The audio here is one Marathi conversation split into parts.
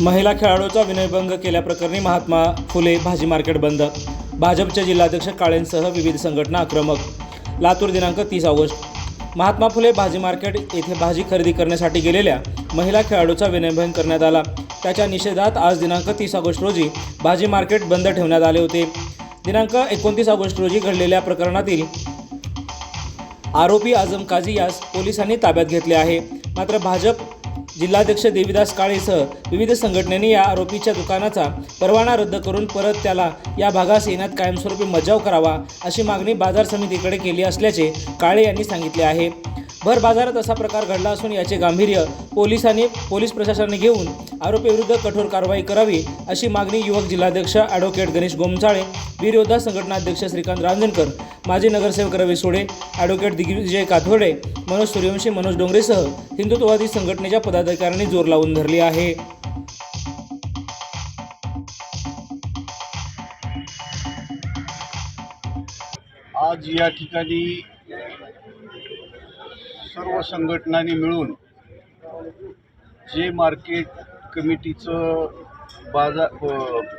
महिला खेळाडूचा विनयभंग केल्याप्रकरणी महात्मा फुले भाजी मार्केट बंद. भाजपचे जिल्हाध्यक्ष काळेंसह विविध संघटना आक्रमक. लातूर दिनांक तीस ऑगस्ट. महात्मा फुले भाजी मार्केट येथे भाजी खरेदी करण्यासाठी गेलेल्या महिला खेळाडूचा विनयभंग करण्यात आला. त्याच्या निषेधात आज दिनांक तीस ऑगस्ट रोजी भाजी मार्केट बंद ठेवण्यात आले होते. दिनांक एकोणतीस ऑगस्ट रोजी घडलेल्या प्रकरणातील आरोपी आझम काझी यास पोलिसांनी ताब्यात घेतले आहे. मात्र भाजप जिल्हाध्यक्ष देवीदास काळेसह विविध संघटनेने या आरोपीच्या दुकानाचा परवाना रद्द करून परत त्याला या भागास येण्यात कायमस्वरूपी मजाव करावा अशी मागणी बाजार समितीकडे केली असल्याचे काळे यांनी सांगितले आहे. भर बाजारात असा प्रकार घडला असून याचे गांभीर्य पोलिसांनी पोलीस प्रशासनाने घेऊन आरोपीविरुद्ध कठोर कारवाई करावी अशी मागणी युवक जिल्हाध्यक्ष ॲडव्होकेट गणेश गोमचाळे विरोधा संघटनाध्यक्ष श्रीकांत रांजणकर माजी नगरसेवक रवी सोडे ॲडव्होकेट दिग्विजय काथोडे मनोज सूर्यवंशी मनोज डोंगरेसह हिंदुत्ववादी संघटनेच्या पदाधिकाऱ्यांनी जोर लावून धरली आहे. आज या ठिकाणी सर्व संघटनांनी मिळून जे मार्केट कमिटीचं बाजार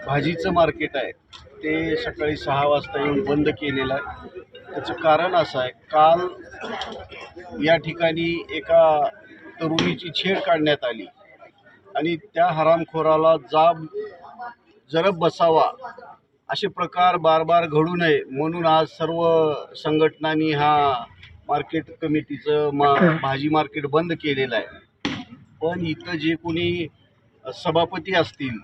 भाजीचं मार्केट आहे ते सकाळी सहा वाजता येऊन बंद केलेलं आहे. त्याचं कारण असं आहे काल या ठिकाणी एका तरुणीची छेड काढण्यात आली आणि त्या हरामखोराला जाब जरब बसावा असे प्रकार बार बार घडू नये म्हणून आज सर्व संघटनांनी हा मार्केट कमिटीचं मा भाजी मार्केट बंद केलेलं आहे. पण इथं जे कोणी सभापती असतील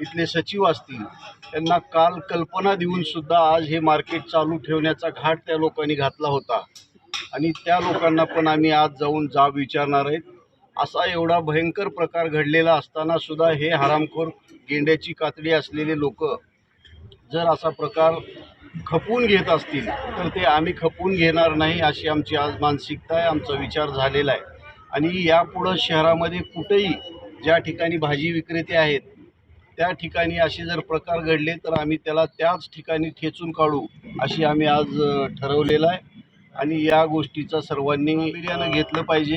इथले सचिव असतील त्यांना काल कल्पना देऊन सुद्धा आज हे मार्केट चालू ठेवण्याचा घाट त्या लोकांनी घातला होता. आणि त्या लोकांना पण आम्ही आज जाऊन जाब विचारणार आहेत. असा एवढा भयंकर प्रकार घडलेला असताना सुद्धा हे हरामखोर गेंड्याची कातडी असलेले लोक जर असा प्रकार खपवून घेत असतील तर ते आम्ही खपवून घेणार नाही अशी आमची आज मानसिकता आहे आमचा विचार झालेला आहे. आणि यापुढं शहरामध्ये कुठेही ज्या ठिकाणी भाजी विक्रेते आहेत त्या ठिकाणी असे जर प्रकार घडले तर आम्ही त्याला त्याच ठिकाणी ठेचून काढू अशी आम्ही आज ठरवलेलं आहे. आणि या गोष्टीचा सर्वांनी घेतलं पाहिजे.